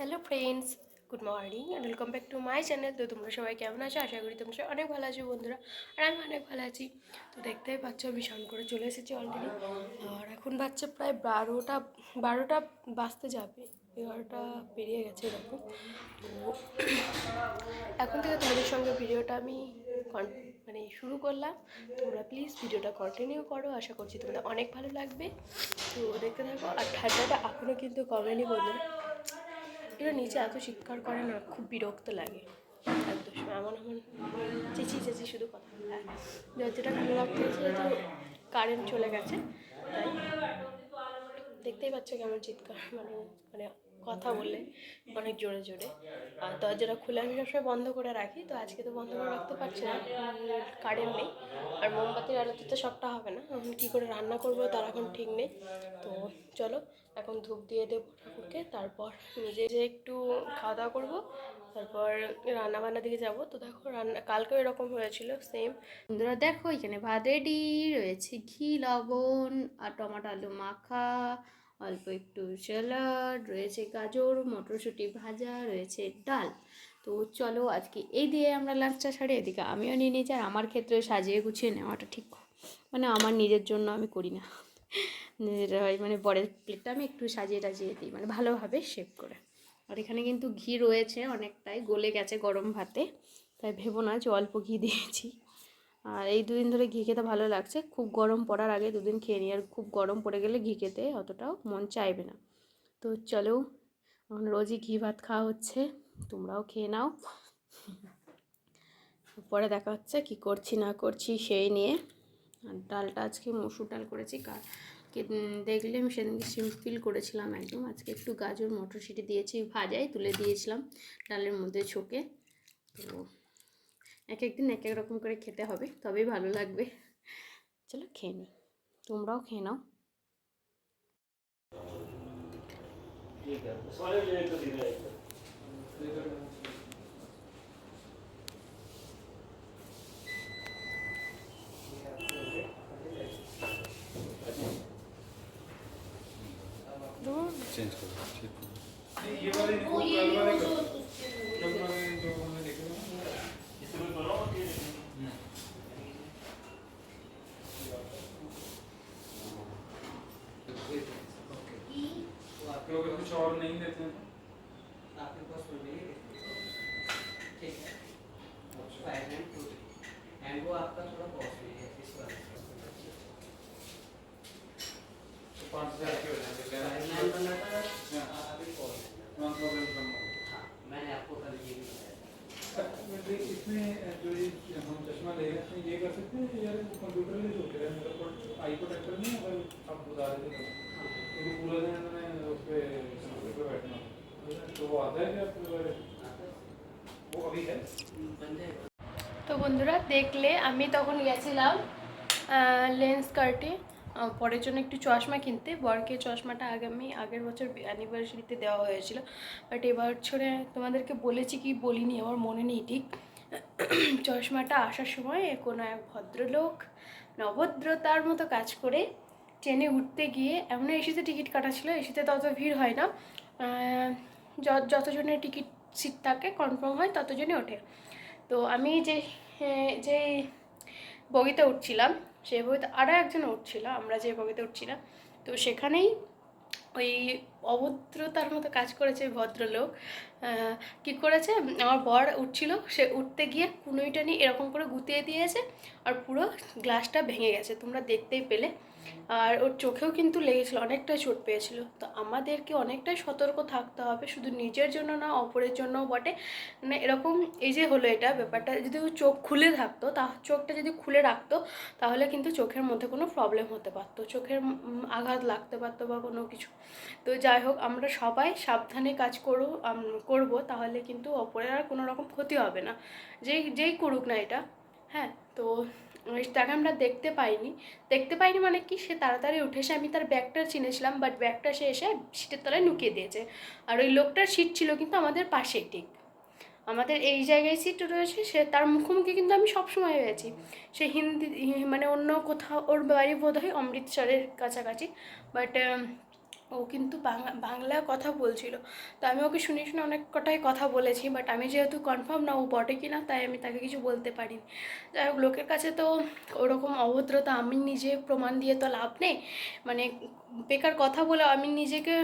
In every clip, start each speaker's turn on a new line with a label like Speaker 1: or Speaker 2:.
Speaker 1: Hello friends good morning and welcome back to my channel তো তোমরা সবাই কেমন আছো? আশা করি তোমরা অনেক ভালো আছো বন্ধুরা। আর আমি অনেক ভালো আছি। তো দেখতেই পাচ্ছ, আমি স্নান করে চলে এসেছি অলরেডি আর এখন বাচ্চা প্রায় বারোটা বারোটা বাজতে যাবে। এগারোটা পেরিয়ে গেছে এরকম। তো এখন থেকে তোমাদের সঙ্গে ভিডিওটা আমি মানে শুরু করলাম। তোমরা প্লিজ ভিডিওটা কন্টিনিউ করো। আশা করছি তোমাদের অনেক ভালো লাগবে। তো দেখতে থাকো। আর ঠান্ডাটা এখনও কিন্তু কমেনি বন্ধুরা। এরা নিচে এত চিৎকার করে না, খুব বিরক্ত লাগে। একদম সময় এমন এমন চেঁচি চেঁচি শুধু কথা বলে। আর ভালো খুলে রাখতে হয়েছে তো কারেন্ট চলে গেছে, তাই দেখতেই পাচ্ছ কেমন চিৎকার মানে মানে কথা বলে অনেক জোরে জোরে। আর দরজাটা খুলে আমি সবসময় বন্ধ করে রাখি, তো আজকে তো বন্ধ করে রাখতে পারছি না। কারেন্ট নেই। আর মোমবাতির আলোতে তো সবটা হবে না। এখন কী করে রান্না করব তার এখন ঠিক নেই। তো চলো, এখন ধূপ দিয়ে দেবো ঠাকুরকে, তারপর নিজে যে একটু খাওয়া দাওয়া করব, তারপর রান্না বান্নার দিকে যাব। তো দেখো, রান্না কালকেও এরকম হয়েছিল সেম
Speaker 2: বন্ধুরা, দেখো, এখানে ভাত রেডি রয়েছে ঘি, লবণ আর টমাটো আলু মাখা। অল্প একটু স্যালাড, রয়েছে গাজর, মটরশুঁটি ভাজা, রয়েছে ডাল। তো চলো আজকে এই দিয়ে আমরা লাঞ্চটা সারি, এদিকে আমিও নিয়ে নিয়েছি আর আমার ক্ষেত্রে সাজিয়ে গুছিয়ে নেওয়াটা ঠিক। মানে আমার নিজের জন্য আমি করি না। নিজের হয় মানে বরের প্লেটটা আমি একটু সাজিয়ে টাজিয়ে দিই মানে ভালোভাবে শেপ করে। আর এখানে কিন্তু ঘি রয়েছে অনেকটাই, গলে গেছে গরম ভাতে। তাই ভেবো না যে অল্প ঘি দিয়েছি। আর এই দুদিন ধরে ঘি খেতে ভালো লাগছে। খুব গরম পড়ার আগে দুদিন খেয়ে নিই। আর খুব গরম পড়ে গেলে ঘি খেতে অতটাও মন চাইবে না। তো চলো, এখন রোজই ঘি ভাত খাওয়া হচ্ছে। তোমরাও খেয়ে নাও। পরে দেখা হচ্ছে কি করছি না করছি সেই নিয়ে। আর ডালটা আজকে মসুর ডাল করেছি। দেখলে আমি সেদিনকে সিম্পল করেছিলাম একদম। আজকে একটু গাজর, মটরশুঁটি দিয়েছি, ভাজাই তুলে দিয়েছিলাম ডালের মধ্যে ছোকে। তো এক একদিন এক এক রকম করে খেতে হবে তবেই ভালো লাগবে। চলো খেয়ে নি তোমরাও খেয়ে নাও।
Speaker 3: চেঞ্জ করব लोग नहीं देते हैं।
Speaker 4: आपके पास वो नहीं है ठीक है? फाइव एंड टू एंड वो आपका थोड़ा कॉस्टली है इस वाले
Speaker 3: तो पाँच हज़ार के हो जाएँगे
Speaker 4: फाइव नाइन
Speaker 3: लेना
Speaker 4: बना था। अभी कॉल
Speaker 3: वन थाउज़ेंड कम
Speaker 4: हाँ मैंने आपको कल ये भी बताया
Speaker 3: इसमें जो ये हम चश्मा ले रहे हैं ये कर सकते हैं यार कंप्यूटर में जो हैं मतलब आई प्रोटेक्टर नहीं अगर आप बता रहे थे। वो आता है क्या पूरा वो अभी है
Speaker 4: बंद है
Speaker 1: তো বন্ধুরা দেখলে আমি তখন গেছিলাম লেন্স কার্টে পরের জন্য একটু চশমা কিনতে বরকে চশমাটা আগামী আগের বছর অ্যানিভার্সারিতে দেওয়া হয়েছিল বাট এবার ছড়ে তোমাদেরকে বলেছি কি বলিনি আমার মনে নেই ঠিক চশমাটা আসার সময় কোনো এক ভদ্রলোক নভদ্রতার মতো কাজ করে ট্রেনে উঠতে গিয়ে এমন এসিতে টিকিট কাটা ছিল এসিতে তত ভিড় হয় না আহ, য- যতজনের টিকিট সিট থাকে কনফার্ম হয়, ততজনই ওঠে। তো আমি যে যে বগিতে উঠছিলাম সেই বগিতে আরও একজন উঠছিল, আমরা যে বগিতে উঠছিলাম তো সেখানেই ওই অভদ্রতার মতো কাজ করেছে ভদ্রলোক। কি করেছে? আমার বর উঠছিল, সে উঠতে গিয়ে কুনুইটা নিয়ে এরকম করে গুতিয়ে দিয়েছে আর পুরো গ্লাসটা ভেঙে গেছে, তোমরা দেখতেই পেলে। আর ওর চোখেও কিন্তু লেগেছিল অনেকটাই চোট পেয়েছিল। তো আমাদেরকে অনেকটাই সতর্ক থাকতে হবে, শুধু নিজের জন্য না, অপরের জন্যও বটে। মানে এরকম এই যে হলো এটা ব্যাপারটা, যদি চোখ খুলে থাকতো, তা চোখটা যদি খুলে রাখতো, তাহলে কিন্তু চোখের মধ্যে কোনো প্রবলেম হতে পারতো, চোখের আঘাত লাগতে পারতো বা কোনো কিছু। তো যাই হোক, আমরা সবাই সাবধানে কাজ করো করব, তাহলে কিন্তু অপরের আর কোনো রকম ক্ষতি হবে না। যেই যেই করুক না এটা হ্যাঁ? তো তাকে আমরা দেখতে পাইনি। দেখতে পাইনি মানে কি? সে তাড়াতাড়ি উঠে এসে আমি তার ব্যাগটা চিনেছিলাম বাট ব্যাগটা সে এসে সিটের তলায় লুকিয়ে দিয়েছে। আর ওই লোকটার সিট ছিল কিন্তু আমাদের পাশেই, ঠিক? আমাদের এই জায়গায় সিট রয়েছে, সে তার মুখোমুখি কিন্তু আমি সবসময় হয়েছি। সে হিন্দি মানে অন্য কোথাও, ওর বাড়ি বোধ হয় অমৃতসরের কাছাকাছি। বাট ও কিন্তু বাংলা কথা বলছিল। তো আমি ওকে শুনে শুনে অনেক কটাই কথা বলেছি বাট আমি যেহেতু কনফার্ম না ও বটে কি না তাই আমি তাকে কিছু বলতে পারিনি। যাই হোক, লোকের কাছে তো ওরকম অভদ্রতা আমি নিজে প্রমাণ দিয়ে তো লাভ নেই। মানে বেকার কথা বলে আমি নিজেকে,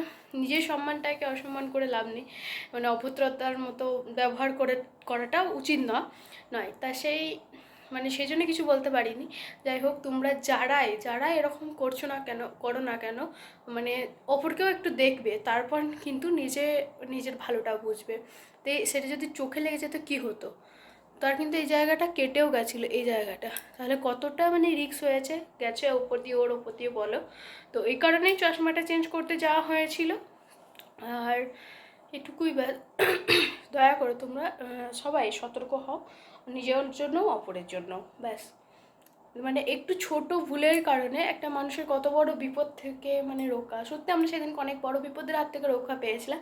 Speaker 1: নিজের সম্মানটাকে অসম্মান করে লাভ নেই। মানে অভদ্রতার মতো ব্যবহার করে করাটা উচিত নয় নয়। তা সেই মানে সেই জন্য কিছু বলতে পারিনি। যাই হোক, তোমরা যারাই, যারা এরকম করছ না কেন, করো না কেন মানে অপরকেও একটু দেখবে, তারপর কিন্তু নিজে, নিজের ভালোটা বুঝবে। তো সেটা যদি চোখে লেগে যেত, কী হতো? তার কিন্তু এই জায়গাটা কেটেও গেছিল, এই জায়গাটা। তাহলে কতটা মানে রিক্স হয়েছে? গেছে ওপর দিয়ে, ওর ওপর দিয়ে বলো। তো এই কারণেই চশমাটা চেঞ্জ করতে যাওয়া হয়েছিল। আর এটুকুই ব্যাস। দয়া করে তোমরা সবাই সতর্ক হও, নিজের জন্য অপরের জন্য, ব্যাস। মানে একটু ছোট ভুলের কারণে একটা মানুষের কত বড় বিপদ থেকে মানে রক্ষা। সত্যি আমরা সেদিন অনেক বড় বিপদের হাত থেকে রক্ষা পেয়েছিলাম।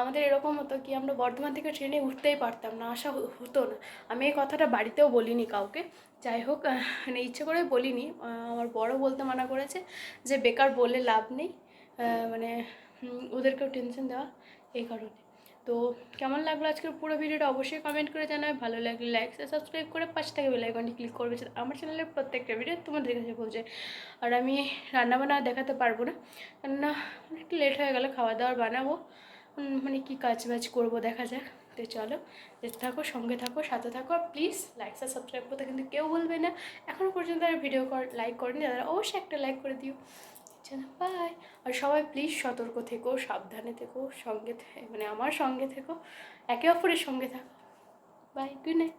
Speaker 1: আমাদের এরকম হতো কি, আমরা বর্ধমান থেকে ট্রেনে উঠতেই পারতাম না আসা হতো না। আমি এই কথাটা বাড়িতেও বলিনি কাউকে। যাই হোক মানে ইচ্ছে করে বলিনি। আমার বড় বলতে মানা করেছে যে, বেকার বলে লাভ নেই। মানে ওদেরকেও টেনশন দেওয়া এই কারণে। তো কেমন লাগল আজকের পুরো ভিডিওটা অবশ্যই কমেন্ট করে জানাবে। ভালো লাগলে লাইক সাবস্ক্রাইব করে পাশে থেকে বেল আইকনটি ক্লিক করবে আমার চ্যানেলের প্রত্যেকটা ভিডিও তোমাদের কাছে পৌঁছে। আর আমি রান্নাবান্না দেখাতে পারব না। কেননা একটু লেট হয়ে গেলে খাওয়া দাওয়ার বানাবো মানে কী কাজ বাজ করব দেখা যাক। তো চলো যেতে থাকো, সঙ্গে থাকো, সাথে থাকো। আর প্লিজ লাইক আর সাবস্ক্রাইব করতে কিন্তু কেউ বলবে না। এখনও পর্যন্ত আর ভিডিও কর লাইক করেনি তারা অবশ্যই একটা লাইক করে দিও। চলো বাই। আর সবাই প্লিজ সতর্ক থেকো, সাবধানে থেকো, সঙ্গে মানে আমার সঙ্গে থেকো, একে অপরের সঙ্গে থাকো। Bye good night